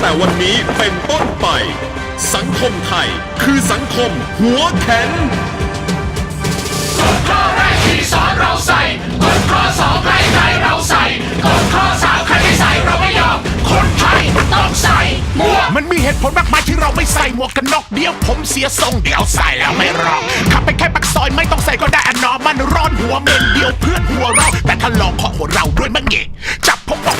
แต่วันนี้เป็นต้นไป สังคมไทยคือสังคมหัวแข็งข้อแรกที่สอนเราใส่กฎข้อสองให้ใครเราใส่กฎข้อสามใครไม่ใส่เราไม่ยอม คนไทยต้องใส่หมวกมันมีเหตุผลมากมายที่เราไม่ใส่หมวกกันน็อกเดียวผมเสียทรงเดี๋ยวใส่แล้วไม่รอขับไปแค่ปักซอยไม่ต้องใส่ก็ได้อะหนอมันร้อนหัวเมนเดียวเพื่อนหัวเราะแต่ถ้าลองเคาะหัวเราด้วยมะเงะจับผมบอก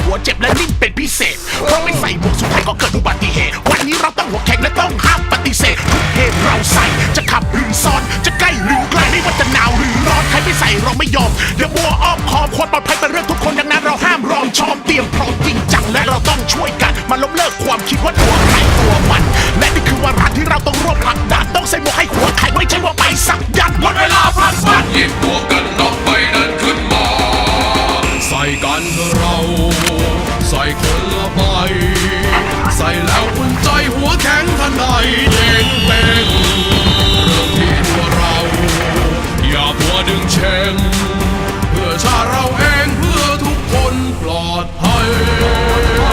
หัวเจ็บและนิ่มเป็นพิเศษ เพราะไม่ใส่หมวกสุดท้ายก็เกิดอุบัติเหตุ วันนี้เราต้องหัวแข็งและต้องห้ามปฏิเสธทุกเหตุเราใส่จะขับหรือซ้อน จะใกล้หรือไกลไม่ว่าจะหนาวหรือร้อนใครไม่ใส่เราไม่ยอมอย่าบัวอ้อมคอมควรปลอดภัยเป็นเรื่องทุกคนดังนั้นเราห้ามรอมชอมเตรียมพร้อมจริงจังและเราต้องช่วยกันมาล้มเลิกความคิดว่าตัว Nordholm.